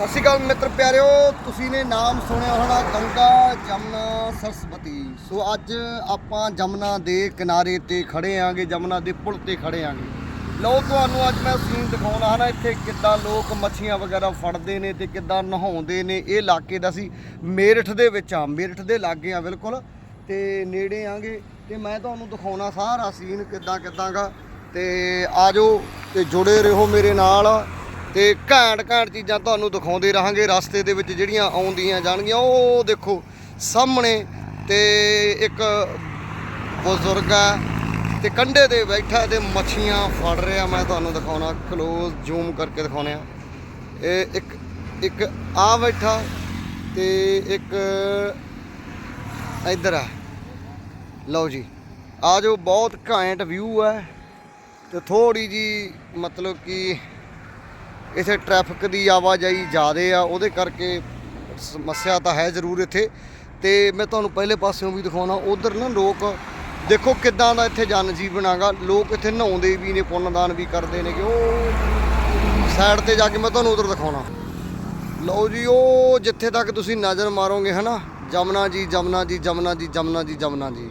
ਸਤਿ ਸ਼੍ਰੀ ਅਕਾਲ ਮਿੱਤਰ ਪਿਆਰਿਓ, ਤੁਸੀਂ ਨੇ ਨਾਮ ਸੁਣਿਆ ਹੋਣਾ ਗੰਗਾ ਜਮਨਾ ਸਰਸਵਤੀ। ਸੋ ਅੱਜ ਆਪਾਂ ਜਮਨਾ ਦੇ ਕਿਨਾਰੇ ਤੇ ਖੜੇ ਆਂਗੇ, ਜਮਨਾ ਦੇ ਪੁਲ ਤੇ ਖੜੇ ਆਂਗੇ। ਲਓ ਤੁਹਾਨੂੰ ਅੱਜ ਮੈਂ ਸੀਨ ਦਿਖਾਉਣਾ ਹਨਾ ਇੱਥੇ ਕਿੱਦਾਂ ਲੋਕ ਮੱਛੀਆਂ ਵਗੈਰਾ ਫੜਦੇ ਨੇ ਤੇ ਕਿੱਦਾਂ ਨਹਾਉਂਦੇ ਨੇ। ਇਹ ਇਲਾਕੇ ਦਾ ਸੀ ਮੇਰਠ ਦੇ ਵਿੱਚ ਆ ਮੇਰਠ ਦੇ ਲਾਗੇ ਆ ਬਿਲਕੁਲ। ਤੇ ਨੇੜੇ ਆਂਗੇ ਤੇ ਮੈਂ ਤੁਹਾਨੂੰ ਦਿਖਾਉਣਾ ਸਾਰਾ ਸੀਨ ਕਿੱਦਾਂ ਕਿੱਦਾਂਗਾ ਤੇ ਆਜੋ ਤੇ ਜੁੜੇ ਰਹੋ ਮੇਰੇ ਨਾਲ। ਤੇ ਘੈਂਟ ਘੈਂਟ ਚੀਜ਼ਾਂ ਤੁਹਾਨੂੰ ਦਿਖਾਉਂਦੇ ਰਹਾਂਗੇ, ਰਸਤੇ ਦੇ ਵਿੱਚ ਜਿਹੜੀਆਂ ਆਉਂਦੀਆਂ ਜਾਣਗੀਆਂ, ਉਹ ਦੇਖੋ ਸਾਹਮਣੇ ਤੇ ਇੱਕ ਬਜ਼ੁਰਗ ਆ ਤੇ ਕੰਢੇ ਤੇ ਬੈਠਾ ਤੇ ਮੱਛੀਆਂ ਫੜ ਰਿਹਾ, ਮੈਂ ਤੁਹਾਨੂੰ ਦਿਖਾਉਣਾ ਕਲੋਜ਼ ਜ਼ੂਮ ਕਰਕੇ ਦਿਖਾਉਣੇ ਆ ਇਹ ਇੱਕ ਇੱਕ ਆ ਬੈਠਾ ਤੇ ਇੱਕ ਇੱਧਰ ਆ। ਲਓ ਜੀ, ਆ ਜੋ ਬਹੁਤ ਘੈਂਟ ਵਿਊ ਹੈ ਤੇ ਥੋੜੀ ਜੀ ਮਤਲਬ ਕਿ ਇਥੇ ਟ੍ਰੈਫਿਕ ਦੀ ਆਵਾਜਾਈ ਜ਼ਿਆਦੇ ਆ, ਉਹਦੇ ਕਰਕੇ ਸਮੱਸਿਆ ਤਾਂ ਹੈ ਜ਼ਰੂਰ ਇੱਥੇ। ਤੇ ਮੈਂ ਤੁਹਾਨੂੰ ਪਹਿਲੇ ਪਾਸਿਓਂ ਵੀ ਦਿਖਾਉਣਾ, ਉਧਰ ਨਾ ਲੋਕ, ਦੇਖੋ ਕਿੱਦਾਂ ਦਾ ਇੱਥੇ ਜਨ ਜੀਵਨ ਆਗਾ ਲੋਕ ਇੱਥੇ ਨਹਾਉਂਦੇ ਵੀ ਨੇ, ਪੁੰਨਦਾਨ ਵੀ ਕਰਦੇ ਨੇ ਕਿ ਉਹ ਸਾਈਡ ਤੇ ਜਾ ਕੇ ਮੈਂ ਤੁਹਾਨੂੰ ਉਧਰ ਦਿਖਾਉਣਾ। ਲਓ ਜੀ, ਉਹ ਜਿੱਥੇ ਤੱਕ ਤੁਸੀਂ ਨਜ਼ਰ ਮਾਰੋਗੇ ਹਨਾ, ਜਮਨਾ ਜੀ ਜਮਨਾ ਜੀ ਜਮਨਾ ਜੀ ਜਮਨਾ ਜੀ ਜਮਨਾ ਜੀ।